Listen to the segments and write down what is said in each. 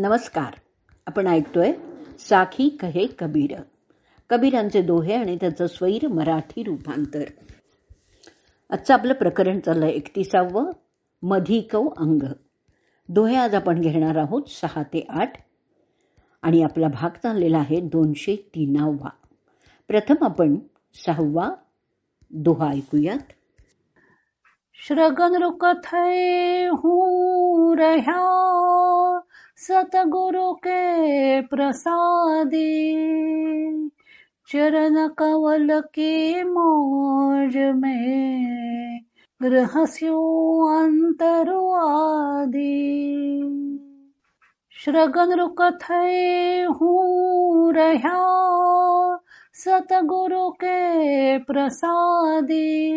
नमस्कार. आपण ऐकतोय साखी कहे कबीर. कबीरांचे दोहे आणि त्याचं स्वैर मराठी रूपांतर. आजचं आपलं प्रकरण चाललंय एकतीसावं मधिकव अंग. दोहे आज आपण घेणार आहोत सहा ते आठ. आणि आपला भाग चाललेला आहे दोनशे तीनावा. प्रथम आपण सहावा दोहा ऐकूयात. श्रगन रुकथै हूँ रह्या सतगुरु के प्रसादी। चरण कवल की मौज में रहस्यो अंतरवादी श्रगन रुकथै हूँ रहा सतगुरु के प्रसादी।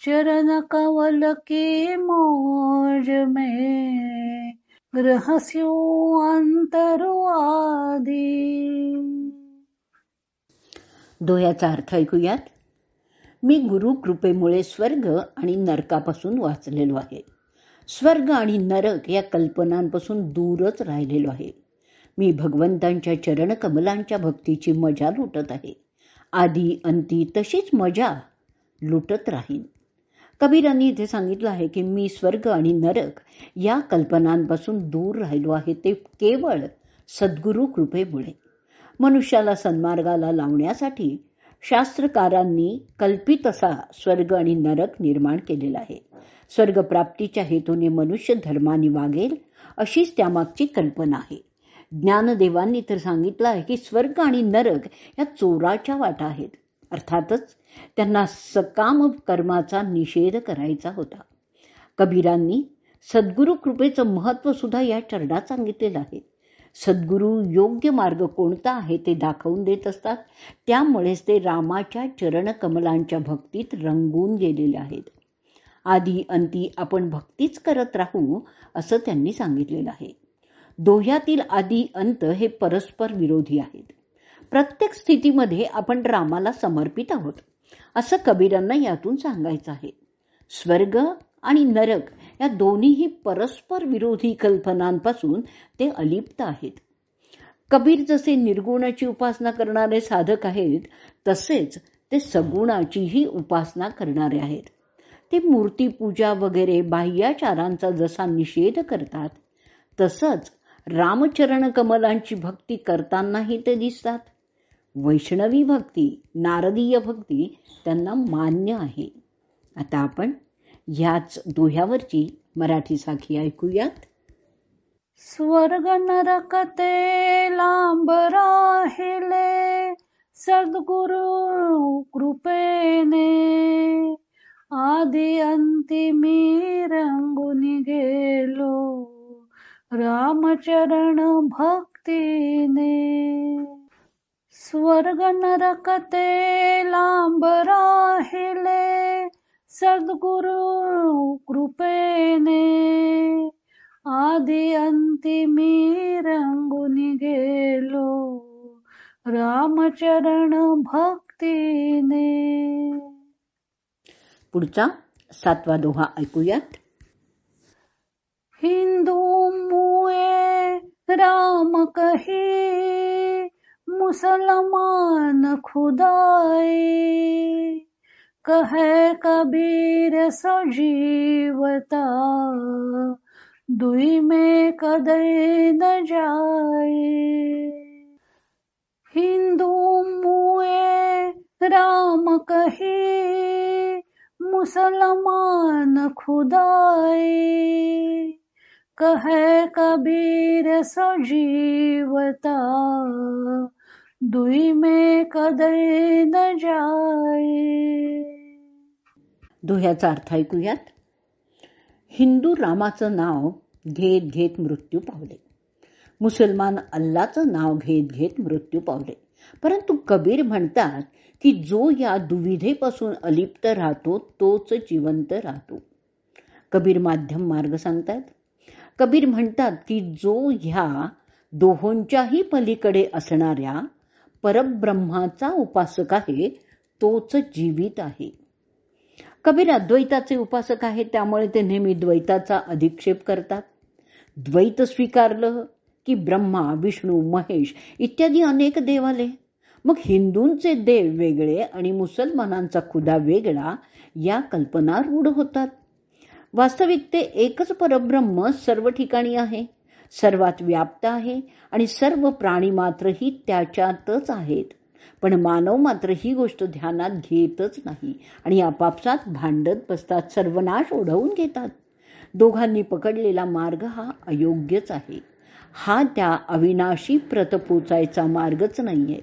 चरण कवल की मौज में रहस्यो अंतरवादी दोह्याचा अर्थ ऐकूयात? मी गुरु कृपेमुळे स्वर्ग आणि नरकापासून वाचलेलो आहे. स्वर्ग आणि नरक या कल्पनांपासून दूरच राहिलेलो आहे. मी भगवंतांच्या चरणकमलांच्या भक्तीची मजा लुटत आहे. आधी अंती तशीच मजा लुटत राहीन. कबीरांनी इथे सांगितलं आहे की मी स्वर्ग आणि नरक या कल्पनांपासून दूर राहिलो आहे. ते केवळ सद्गुरू कृपेमुळे. मनुष्याला सन्मार्गाला लावण्यासाठी शास्त्रकारांनी कल्पित असा स्वर्ग आणि नरक निर्माण केलेला आहे. स्वर्ग प्राप्तीच्या हेतूने मनुष्य धर्माने वागेल अशीच त्यामागची कल्पना आहे. ज्ञानदेवांनी तर सांगितलं आहे की स्वर्ग आणि नरक या चोराच्या वाटा आहेत. अर्थातच त्यांना सकाम कर्माचा निषेध करायचा होता. कबीरांनी सद्गुरु कृपेचं महत्त्व सुद्धा या चरणात सांगितलेलं आहे. सद्गुरू योग्य मार्ग कोणता आहे ते दाखवून देत असतात. त्यामुळेच ते रामाच्या चरणकमलांच्या भक्तीत रंगून गेलेले आहेत. आधी अंती आपण भक्तीच करत राहू असं त्यांनी सांगितलेलं आहे. दोह्यातील आदी अंत हे परस्पर विरोधी आहेत. प्रत्येक स्थितीमध्ये आपण रामाला समर्पित आहोत. असं कबीरांना यातून सांगायचं आहे. स्वर्ग आणि नरक या दोन्हीही परस्पर विरोधी कल्पनांपासून ते अलिप्त आहेत. कबीर जसे निर्गुणाची उपासना करणारे साधक आहेत तसेच ते सगुणाचीही उपासना करणारे आहेत. ते मूर्तीपूजा वगैरे बाह्याचारांचा जसा निषेध करतात तसंच रामचरण कमलांची भक्ती करतानाही ते दिसतात. वैष्णवी भक्ती नारदीय भक्ती त्यांना मान्य आहे. आता आपण ह्याच दोह्यावरची मराठी साखी ऐकूयात. स्वर्ग नरक ते लांब राहिले सद्गुरु कृपेने. आधी अंतिमी रंगून गेलो रामचरण भक्तीने. स्वर्ग नरक ते लांब राहिले सद्गुरु कृपेने. आदि अंती मी रंगून गेलो रामचरण भक्तीने. पुढचा सातवा दोहा ऐकूयात. हिंदू मुए राम कही मुसलमान खुदाई कहे कबीर सजीवता दुई में कदे न जाए। हिंदू मुए राम कही मुसलमान खुदाई कहे कबीर सजीवता दुई में कदे न जाय दोह्याचा अर्थ ऐकूयात. हिंदू रामाचं नाव घेत घेत मृत्यू पावले. मुसलमान अल्लाचं नाव घेत घेत मृत्यू पावले. परंतु कबीर म्हणतात की जो या दुविधेपासून अलिप्त राहतो तोच जिवंत राहतो. कबीर माध्यम मार्ग सांगतात. कबीर म्हणतात की जो ह्या दोहोंच्याही पलीकडे असणाऱ्या परब्रह्माचा उपासक आहे तोच जीवित आहे. कबीर अद्वैताचे उपासक आहे त्यामुळे ते नेहमी द्वैताचा अधिक्षेप करतात. द्वैत स्वीकारलं की ब्रह्मा विष्णू महेश इत्यादी अनेक देव आले मग हिंदूंचे देव वेगळे आणि मुसलमानांचा खुदा वेगळा या कल्पना रूढ होतात. वास्तविक ते एकच परब्रह्म सर्व ठिकाणी आहे. सर्वात व्याप्त आहे आणि सर्व प्राणी मात्रही त्याच्यातच आहेत. पण मानव मात्र ही गोष्ट ध्यानात घेतच नाही आणि आपापसात भांडत बसतात सर्वनाश ओढवून घेतात. दोघांनी पकडलेला मार्ग हा अयोग्यच आहे. हा त्या अविनाशी प्रत पोचायचा मार्गच नाहीये.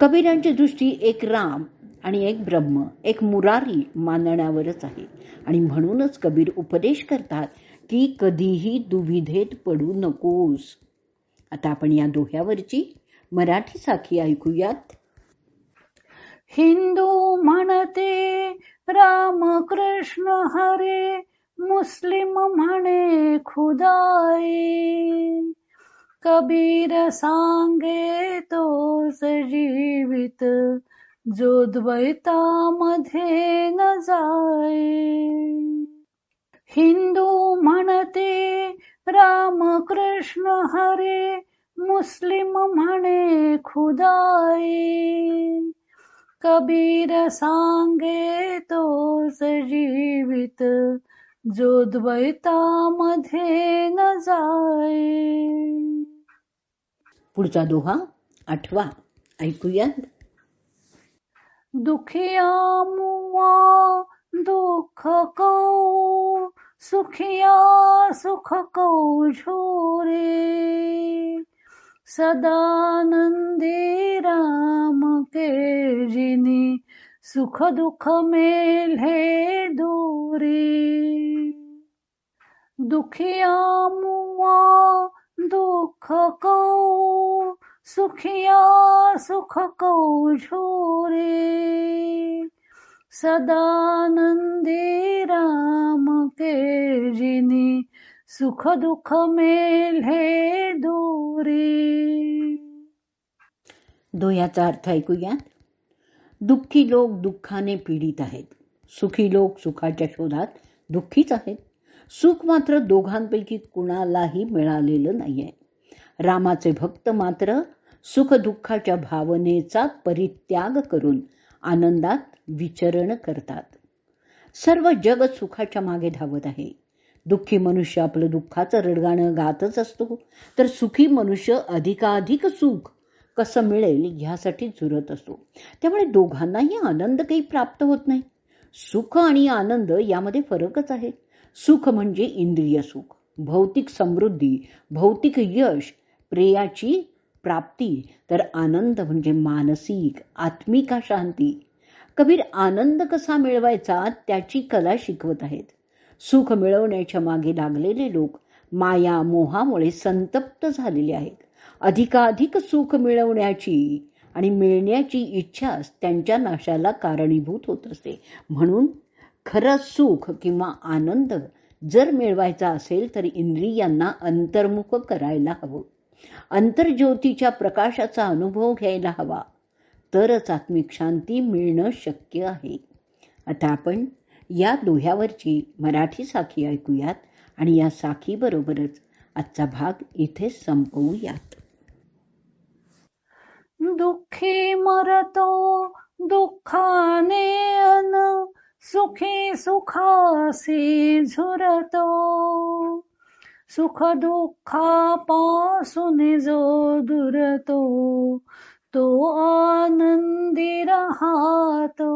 कबीरांची दृष्टी एक राम आणि एक ब्रह्म एक मुरारी मानण्यावरच आहे. आणि म्हणूनच कबीर उपदेश करतात की कधीही दुविधेत पडू नकोस. आता आपण या दोह्यावरची मराठी साखी ऐकूयात. हिंदू म्हणते राम कृष्ण हरे मुस्लिम म्हणे खुदाई कबीर सांगे तोच जीवित जो द्वैतामध्ये न जाय. हिंदू म्हणते राम कृष्ण हरे मुस्लिम म्हणे खुदाई. कबीर सांगे तोच जीवित जो द्वैतामध्ये न जाय. पुढचा दोहा आठवा ऐकूयात दुखिया मुआ दुःख कौ सुखिया सुख कौशोरे सदानंदी राम के जिनी सुख दुख मेले दूरी। दुखिया मुआ दुख कौ सुखिया सुख कौ झोरे सदानंदी राम केजिनी सुख दुख मेले दूरी. दोह्याचा अर्थ ऐकूयात दुःखी लोक दुःखाने पीडित आहेत. सुखी लोक सुखाच्या शोधात दुःखीच आहेत. सुख मात्र दोघांपैकी कुणालाही मिळालेलं नाहीये. रामाचे भक्त मात्र सुख दुःखाच्या भावनेचा परित्याग करून आनंदात विचरण करतात. सर्व जग सुखाच्या मागे धावत आहे. दुःखी मनुष्य आपलं दुःखाचं रडगाणं गातच असतो. तर सुखी मनुष्य अधिकाधिक सुख कसं मिळेल ह्यासाठी झुरत असतो. त्यामुळे दोघांनाही आनंद काही प्राप्त होत नाही. सुख आणि आनंद यामध्ये फरकच आहे. सुख म्हणजे इंद्रिय सुख. भौतिक समृद्धी भौतिक यश प्रेयाची प्राप्ती तर आनंद म्हणजे मानसिक आत्मिका शांती. कबीर आनंद कसा मिळवायचा त्याची कला शिकवत आहेत. सुख मिळवण्याच्या मागे लागलेले लोक माया मोहामुळे संतप्त झालेले आहेत. अधिकाधिक सुख मिळवण्याची आणि मिळण्याची इच्छाच त्यांच्या नाशाला कारणीभूत होत असते. म्हणून खरं सुख किंवा आनंद जर मिळवायचा असेल तर इंद्रियांना अंतर्मुख करायला हवं. अंतर्ज्योतीच्या प्रकाशाचा अनुभव घ्यायला हवा. तरच आत्मिक शांती मिळणं शक्य आहे. आता आपण या दोह्यावरची मराठी साखी ऐकूयात आणि या साखीबरोबरच आजचा भाग इथे संपवूयात. दुःखी मरतो दुःखाने अन सुखी सुखासी झुरतो. सुख दुःखापासून जो दुरतो तो आनंदी राहतो।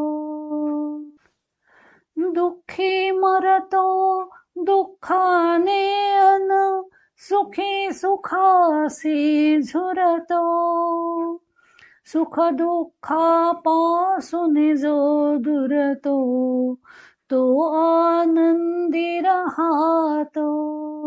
दुःखी मरतो दुःखाने अन सुखी सुखासी झुरतो। सुख दुःखापासून जो दुरतो तो आनंदी राहतो।